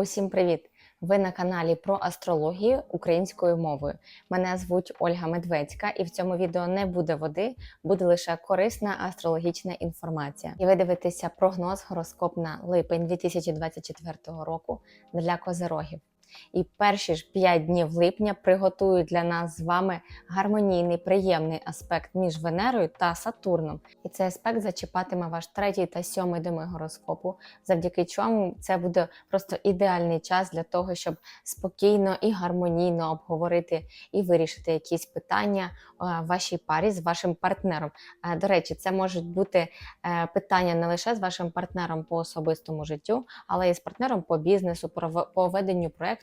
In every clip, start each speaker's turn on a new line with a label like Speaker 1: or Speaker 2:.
Speaker 1: Усім привіт! Ви на каналі про астрологію українською мовою. Мене звуть Ольга Медведська, і в цьому відео не буде води, буде лише корисна астрологічна інформація. І ви дивитеся прогноз гороскоп на липень 2024 року для козерогів. І перші ж 5 днів липня приготують для нас з вами гармонійний, приємний аспект між Венерою та Сатурном. І цей аспект зачіпатиме ваш третій та сьомий доми гороскопу, завдяки чому це буде просто ідеальний час для того, щоб спокійно і гармонійно обговорити і вирішити якісь питання е, вашій парі з вашим партнером. Е, До речі, це можуть бути е, питання не лише з вашим партнером по особистому життю, але і з партнером по бізнесу, по веденню проекту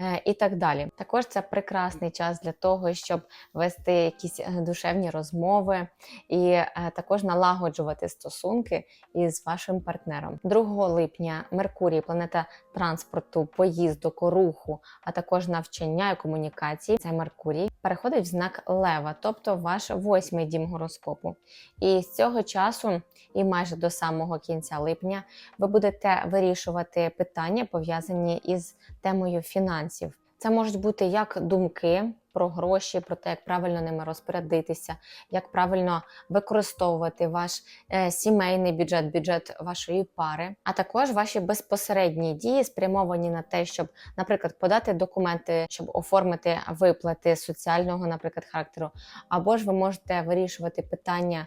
Speaker 1: е, і так далі. Також це прекрасний час для того, щоб вести якісь е, душевні розмови і е, також налагоджувати стосунки із вашим партнером. 2 липня Меркурій, планета транспорту, поїздок, руху, а також навчання і комунікації. Це Меркурій переходить в знак Лева, тобто ваш восьмий дім гороскопу. І з цього часу, і майже до самого кінця липня, ви будете вирішувати питання, пов'язані із темою фінансів. Це можуть бути як думки про гроші, про те, як правильно ними розпорядитися, як правильно використовувати ваш е, сімейний бюджет, бюджет вашої пари, а також ваші безпосередні дії спрямовані на те, щоб, наприклад, подати документи, щоб оформити виплати соціального, наприклад, характеру, або ж ви можете вирішувати питання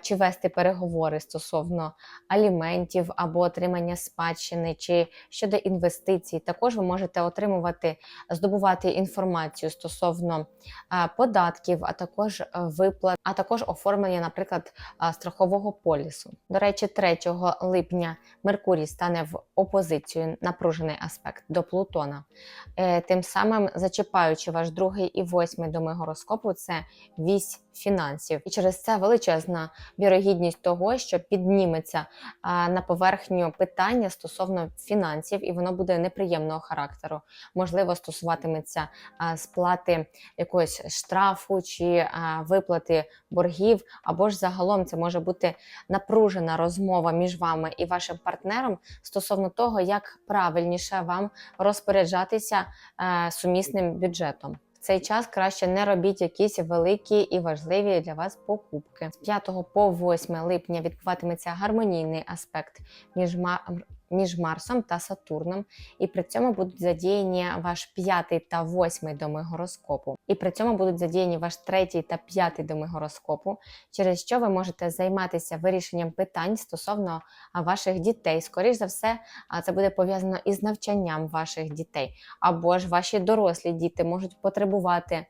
Speaker 1: чи вести переговори стосовно аліментів або отримання спадщини, чи щодо інвестицій. Також ви можете отримувати, здобувати інформацію стосовно а, податків, а також е, виплат, а також оформлення, наприклад, страхового полісу. До речі, 3 липня Меркурій стане в опозицію напружений аспект до Плутона. Е, Тим самим зачіпаючи ваш другий і восьмий доми гороскопу, це вісь фінансів. І через це величезна вірогідність того, що підніметься на поверхню питання стосовно фінансів, і воно буде неприємного характеру. Можливо, стосуватиметься а, сплати якогось штрафу чи виплати боргів, або ж загалом це може бути напружена розмова між вами і вашим партнером стосовно того, як правильніше вам розпоряджатися е, сумісним бюджетом. Цей час краще не робіть якісь великі і важливі для вас покупки. З 5 по 8 липня відбуватиметься гармонійний аспект між між Марсом та Сатурном, і при цьому будуть задіяні ваш п'ятий та восьмий доми гороскопу. І при цьому будуть задіяні ваш третій та п'ятий доми гороскопу, через що ви можете займатися вирішенням питань стосовно ваших дітей. Скоріш за все, це буде пов'язано із навчанням ваших дітей, або ж ваші дорослі діти можуть потребувати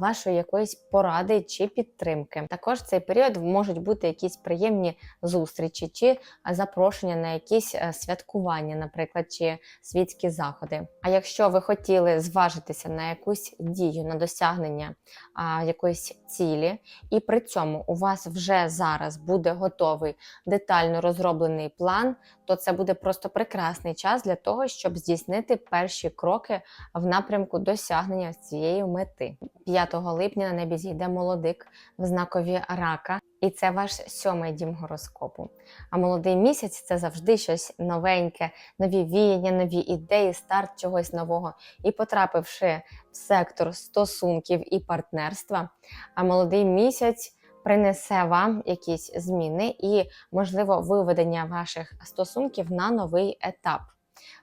Speaker 1: вашої якоїсь поради чи підтримки. Також в цей період можуть бути якісь приємні зустрічі чи запрошення на якісь е, святкування, наприклад, чи світські заходи. А якщо ви хотіли зважитися на якусь дію, на досягнення а, якоїсь цілі, і при цьому у вас вже зараз буде готовий детально розроблений план, то це буде просто прекрасний час для того, щоб здійснити перші кроки в напрямку досягнення цієї мети. 5 липня на небі зійде молодик в знакові рака, і це ваш сьомий дім гороскопу. А молодий місяць це завжди щось новеньке, нові віяння, нові ідеї, старт чогось нового. І потрапивши в сектор стосунків і партнерства, а молодий місяць. Принесе вам якісь зміни і, можливо, виведення ваших стосунків на новий етап.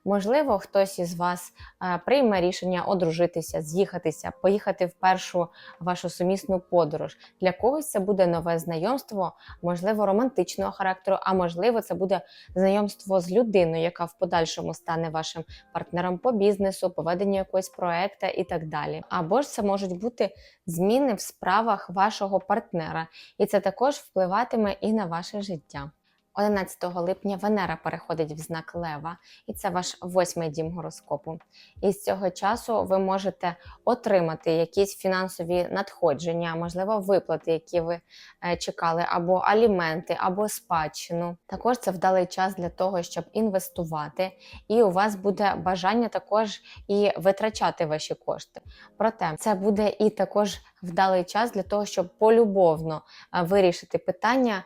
Speaker 1: Можливо, хтось із вас е, прийме рішення одружитися, з'їхатися, поїхати в першу вашу сумісну подорож. Для когось це буде нове знайомство, можливо, романтичного характеру, а можливо, це буде знайомство з людиною, яка в подальшому стане вашим партнером по бізнесу, по веденню якогось проекту і так далі. Або ж це можуть бути зміни в справах вашого партнера, і це також впливатиме і на ваше життя. 11 липня Венера переходить в знак Лева, і це ваш восьмий дім гороскопу. І з цього часу ви можете отримати якісь фінансові надходження, можливо, виплати, які ви е, чекали, або аліменти, або спадщину. Також це вдалий час для того, щоб інвестувати, і у вас буде бажання також і витрачати ваші кошти. Проте це буде і також вдалий час для того, щоб полюбовно вирішити питання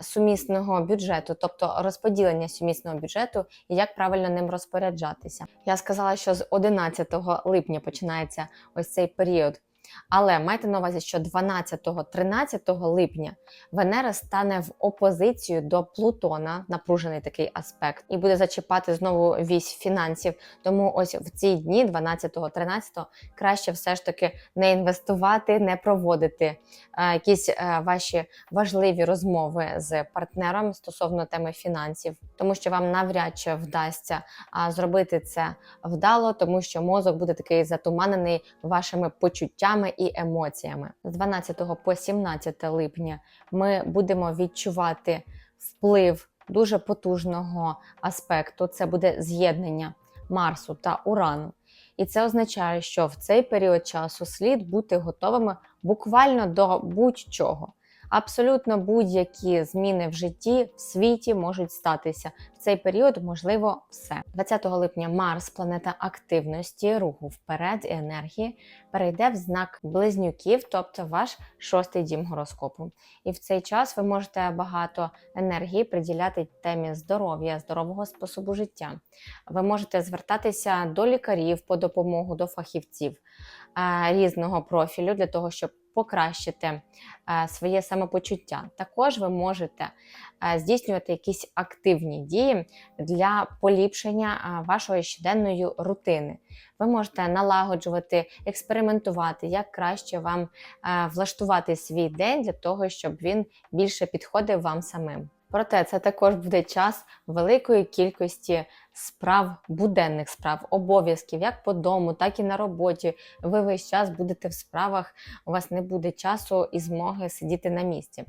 Speaker 1: сумісного бюджету, тобто розподілення сумісного бюджету і як правильно ним розпоряджатися. Я сказала, що з 11 липня починається ось цей період. Але майте на увазі, що 12-13 липня Венера стане в опозицію до Плутона, напружений такий аспект, і буде зачіпати знову вісь фінансів. Тому ось в ці дні, 12-13, краще все ж таки не інвестувати, не проводити е, якісь е, ваші важливі розмови з партнером стосовно теми фінансів, тому що вам навряд чи вдасться зробити це вдало, тому що мозок буде такий затуманений вашими почуттями і емоціями. З 12 по 17 липня ми будемо відчувати вплив дуже потужного аспекту. Це буде з'єднання Марсу та Урану. І це означає, що в цей період часу слід бути готовими буквально до будь-чого. Абсолютно будь-які зміни в житті в світі можуть статися в цей період. Можливо, все 20 липня. Марс, планета активності, руху вперед і енергії, перейде в знак близнюків, тобто ваш шостий дім гороскопу. І в цей час ви можете багато енергії приділяти темі здоров'я, здорового способу життя. Ви можете звертатися до лікарів по допомогу до фахівців е, різного профілю для того, щоб покращити е, своє самопочуття. Також ви можете е, здійснювати якісь активні дії для поліпшення е, вашої щоденної рутини. Ви можете налагоджувати, експериментувати, як краще вам влаштувати свій день для того, щоб він більше підходив вам самим. Проте це також буде час великої кількості справ, буденних справ, обов'язків, як по дому, так і на роботі. Ви весь час будете в справах, у вас не буде часу і змоги сидіти на місці.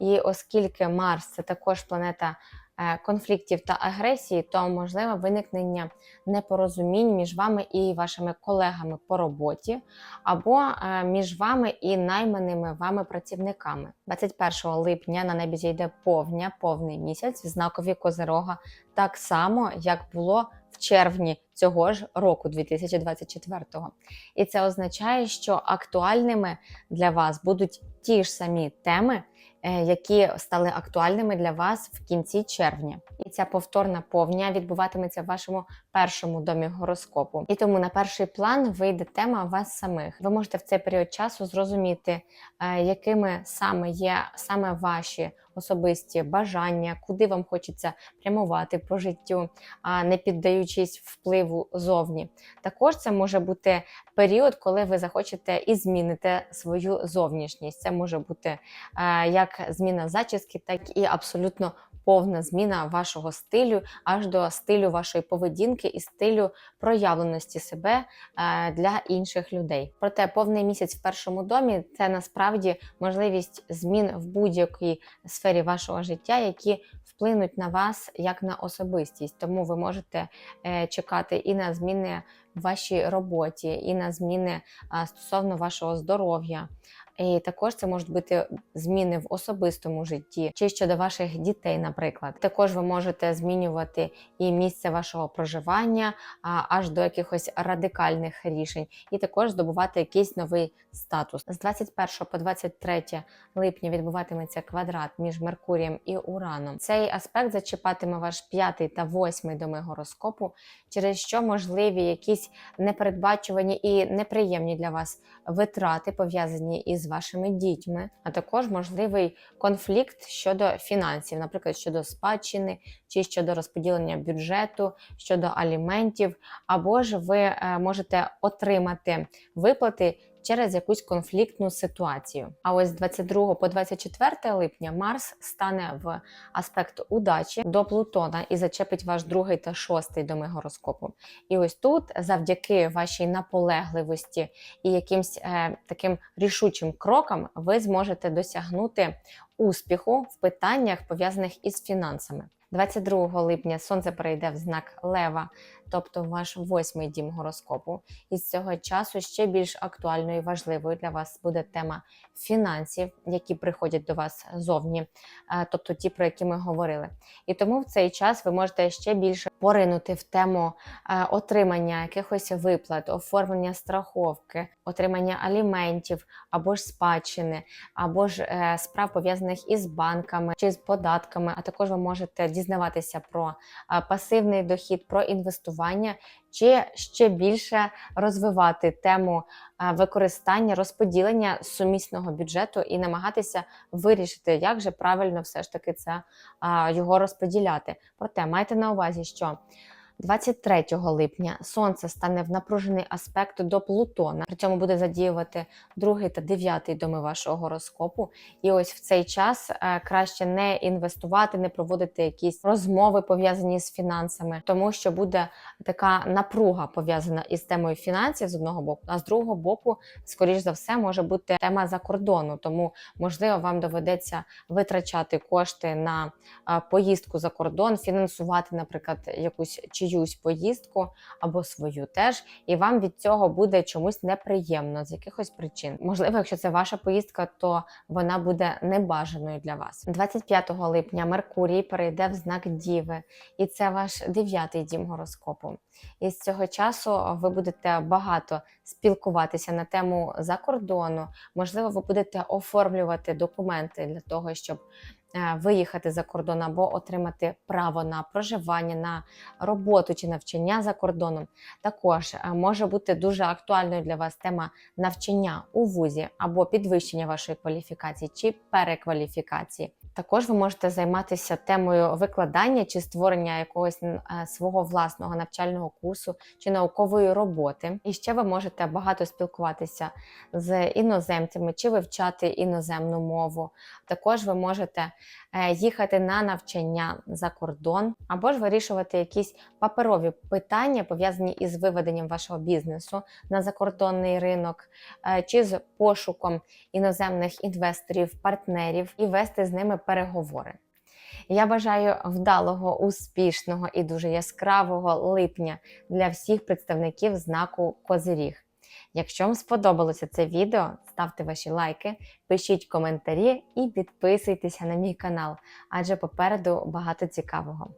Speaker 1: І оскільки Марс це також планета. Е, конфліктів та агресії, то можливе виникнення непорозумінь між вами і вашими колегами по роботі, або е, між вами і найманими вами працівниками. 21 липня на небі зійде повня, повний місяць в знакові Козирога, так само як було в червні цього ж року, 2024-го. І це означає, що актуальними для вас будуть ті ж самі теми. Е, які стали актуальними для вас в кінці червня. І ця повторна повня відбуватиметься в вашому першому домі гороскопу. І тому на перший план вийде тема вас самих. Ви можете в цей період часу зрозуміти, е, якими саме є саме ваші особисті бажання, куди вам хочеться прямувати по життю, не піддаючись впливу зовні. Також це може бути період, коли ви захочете і зміните свою зовнішність. Це може бути е, як зміна зачіски, так і абсолютно повна зміна вашого стилю, аж до стилю вашої поведінки і стилю проявленості себе е, для інших людей. Проте повний місяць в першому домі це насправді можливість змін в будь-якій сфері вашого життя, які вплинуть на вас як на особистість. Тому ви можете е, чекати і на зміни в вашій роботі, і на зміни стосовно вашого здоров'я. І також це можуть бути зміни в особистому житті чи щодо ваших дітей, наприклад. Також ви можете змінювати і місце вашого проживання аж до якихось радикальних рішень, і також здобувати якийсь новий статус. З 21 по 23 липня відбуватиметься квадрат між Меркурієм і Ураном. Цей аспект зачіпатиме ваш п'ятий та восьмий доми гороскопу, через що можливі якісь непередбачувані і неприємні для вас витрати пов'язані із вашими дітьми, а також можливий конфлікт щодо фінансів, наприклад, щодо спадщини чи щодо розподілення бюджету, щодо аліментів, або ж ви е, можете отримати виплати через якусь конфліктну ситуацію. А ось з 22 по 24 липня Марс стане в аспект удачі до Плутона і зачепить ваш другий та шостий доми гороскопу. І ось тут, завдяки вашій наполегливості і якимсь е, таким рішучим крокам, ви зможете досягнути успіху в питаннях пов'язаних із фінансами. 22 липня сонце перейде в знак Лева, тобто ваш восьмий дім гороскопу. І з цього часу ще більш актуальною і важливою для вас буде тема фінансів, які приходять до вас зовні, е, тобто ті, про які ми говорили. І тому в цей час ви можете ще більше поринути в тему е, отримання якихось виплат, оформлення страховки, отримання аліментів або ж спадщини, або ж е, справ пов'язаних із банками чи з податками. А також ви можете дізнаватися про пасивний дохід, про інвестування, чи ще більше розвивати тему е, використання, розподілення сумісного бюджету і намагатися вирішити, як же правильно все ж таки це е, його розподіляти. Проте майте на увазі, що 23 липня сонце стане в напружений аспект до Плутона. При цьому буде задіювати другий та дев'ятий доми вашого гороскопу. І ось в цей час е, краще не інвестувати, не проводити якісь розмови пов'язані з фінансами, тому що буде така напруга пов'язана із темою фінансів з одного боку, а з другого боку, скоріш за все, може бути тема за кордону. Тому можливо вам доведеться витрачати кошти на а, поїздку за кордон, фінансувати, наприклад, якусь чиюсь поїздку або свою теж, і вам від цього буде чомусь неприємно з якихось причин. Можливо, якщо це ваша поїздка, то вона буде небажаною для вас. 25 липня Меркурій перейде в знак Діви, і це ваш дев'ятий дім гороскопу. І з цього часу ви будете багато спілкуватися на тему закордону. Можливо, ви будете оформлювати документи для того, щоб виїхати за кордон або отримати право на проживання, на роботу чи навчання за кордоном. Також е, може бути дуже актуальною для вас тема навчання у вузі або підвищення вашої кваліфікації чи перекваліфікації. Також ви можете займатися темою викладання чи створення якогось е, свого власного навчального курсу чи наукової роботи. І ще ви можете багато спілкуватися з іноземцями чи вивчати іноземну мову. Також ви можете е, їхати на навчання за кордон, або ж вирішувати якісь паперові питання, пов'язані із виведенням вашого бізнесу на закордонний ринок, е, чи з пошуком іноземних інвесторів, партнерів і вести з ними переговори. Я бажаю вдалого, успішного і дуже яскравого липня для всіх представників знаку Козиріг. Якщо вам сподобалося це відео, ставте ваші лайки, пишіть коментарі і підписуйтеся на мій канал, адже попереду багато цікавого.